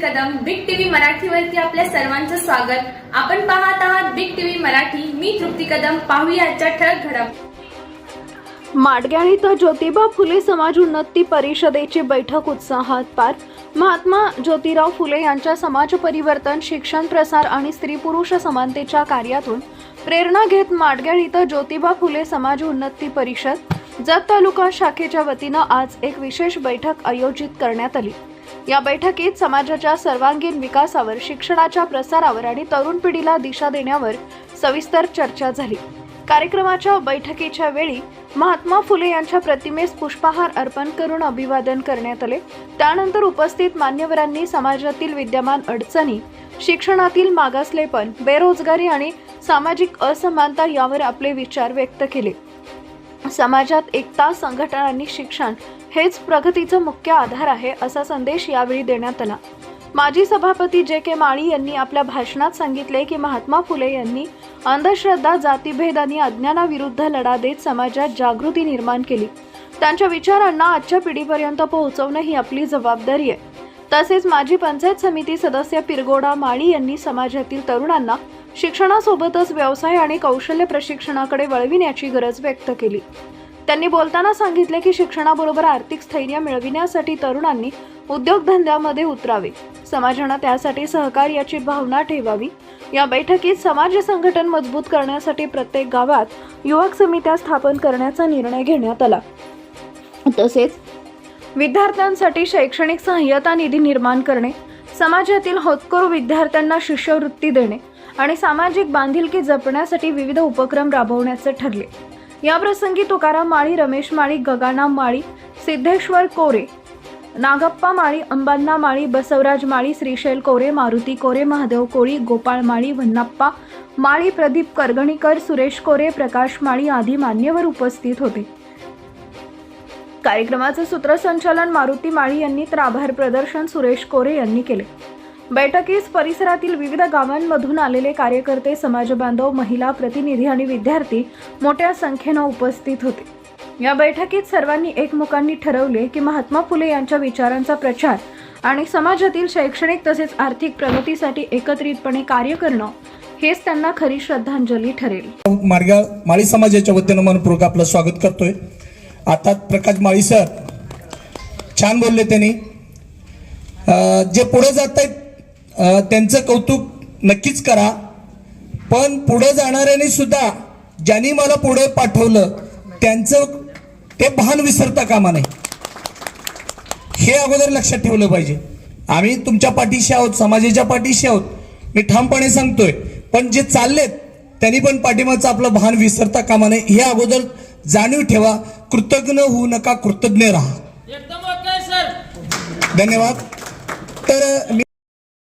मराठीवरती आपल्या सर्वांचं स्वागत. आपण पाहत आहात बिग टीव्ही मराठी. मी तृप्ती कदम. पाहूया आजच्या ठळक घडम. माडग्याळ इथं ज्योतिबा फुले समाज उन्नती परिषदेची बैठक उत्साहात पार. महात्मा ज्योतिराव फुले यांच्या समाज परिवर्तन शिक्षण प्रसार आणि स्त्री पुरुष समानतेच्या कार्यातून प्रेरणा घेत माडग्याळ इथं ज्योतिबा फुले समाज उन्नती परिषद जत तालुका शाखेच्या वतीनं आज एक विशेष बैठक आयोजित करण्यात आली. या बैठकीत समाजाच्या सर्वांगीण विकासावर शिक्षणाच्या प्रसारावर आणि तरुण पिढीला दिशा देण्यावर सविस्तर चर्चा झाली. कार्यक्रमाच्या बैठकीच्या वेळी महात्मा फुले यांच्या प्रतिमेस पुष्पहार अर्पण करून अभिवादन करण्यात आले. त्यानंतर उपस्थित मान्यवरांनी समाजातील विद्यमान अडचणी शिक्षणातील मागासलेपण बेरोजगारी आणि सामाजिक असमानता यावर आपले विचार व्यक्त केले. समाजात एकता संघटन आणि शिक्षण हेच प्रगतीचं मुख्य आधार आहे असा संदेश यावेळी देण्यात आला. माजी सभापती जे के माळी यांनी आपल्या भाषणात सांगितले की महात्मा फुले यांनी अंधश्रद्धा जातीभेद आणि अज्ञानाविरुद्ध लढा देत समाजात जागृती निर्माण केली. त्यांच्या विचारांना आजच्या पिढीपर्यंत पोहोचवणं ही आपली जबाबदारी आहे. तसेच माजी पंचायत समिती सदस्य पिरगोडा माळी यांनी समाजातील तरुणांना शिक्षणासोबतच व्यवसाय आणि कौशल्य प्रशिक्षणाकडे वळविण्याची गरज व्यक्त केली. त्यांनी बोलताना सांगितले की शिक्षणाबरोबर आर्थिक स्थैर्य मिळविण्यासाठी तरुणांनी उद्योगधंद्यामध्ये उतरावे. समाजानं त्यासाठी सहकार्याची भावना ठेवावी. या बैठकीत समाज संघटन मजबूत करण्यासाठी प्रत्येक गावात युवक समित्या स्थापन करण्याचा निर्णय घेण्यात आला. तसेच विद्यार्थ्यांसाठी शैक्षणिक सहाय्यता निधी निर्माण करणे समाजातील होतकरू विद्यार्थ्यांना शिष्यवृत्ती देणे आणि सामाजिक बांधिलकी जपण्यासाठी विविध उपक्रम राबवण्याचे ठरले. याप्रसंगी तुकाराम माळी रमेश माळी गगाना माळी सिद्धेश्वर कोरे नागप्पा माळी अंबांना माळी बसवराज माळी श्रीशैल कोरे मारुती कोरे महादेव कोळी गोपाळ माळी वन्नाप्पा माळी प्रदीप करगणीकर सुरेश कोरे प्रकाश माळी आदी मान्यवर उपस्थित होते. कार्यक्रमाचे सूत्रसंचालन मारुती माळी यांनी तर आभार प्रदर्शन सुरेश कोरे यांनी केले. बैठकीस परिसरातील विविध गावांमधून आलेले कार्यकर्ते समाजबांधव महिला प्रतिनिधी आणि विद्यार्थी मोठ्या संख्येनं उपस्थित होते. या बैठकीत सर्वांनी एकमुखांनी ठरवले की महात्मा फुले यांच्या विचारांचा प्रचार आणि समाजातील शैक्षणिक तसेच आर्थिक प्रगतीसाठी एकत्रितपणे कार्य करणं हेच त्यांना खरी श्रद्धांजली ठरेल. मार्ग माळी समाजाच्या वतीनं मनपूर्वक आपलं स्वागत करतोय. आता प्रकाश माळी सर. छान बोलले त्यांनी. जे पुढे जात आहेत त्यांचं कौतुक नक्कीच करा. पण पुढे जाणाऱ्यांनी सुद्धा ज्यांनी मला पुढे पाठवलं त्यांचं ते भान विसरता कामा नाही हे अगोदर लक्षात ठेवलं पाहिजे. आम्ही तुमच्या पाठीशी आहोत समाजाच्या पाठीशी आहोत. मी ठामपणे सांगतोय. पण जे चाललेत त्यांनी पण पाठिंबाचं आपलं भान विसरता कामा नये. हे अगोदर जाणीव ठेवा. कृतज्ञ होऊ नका कृतज्ञ राहा. एकदम ओके सर. धन्यवाद. तर मी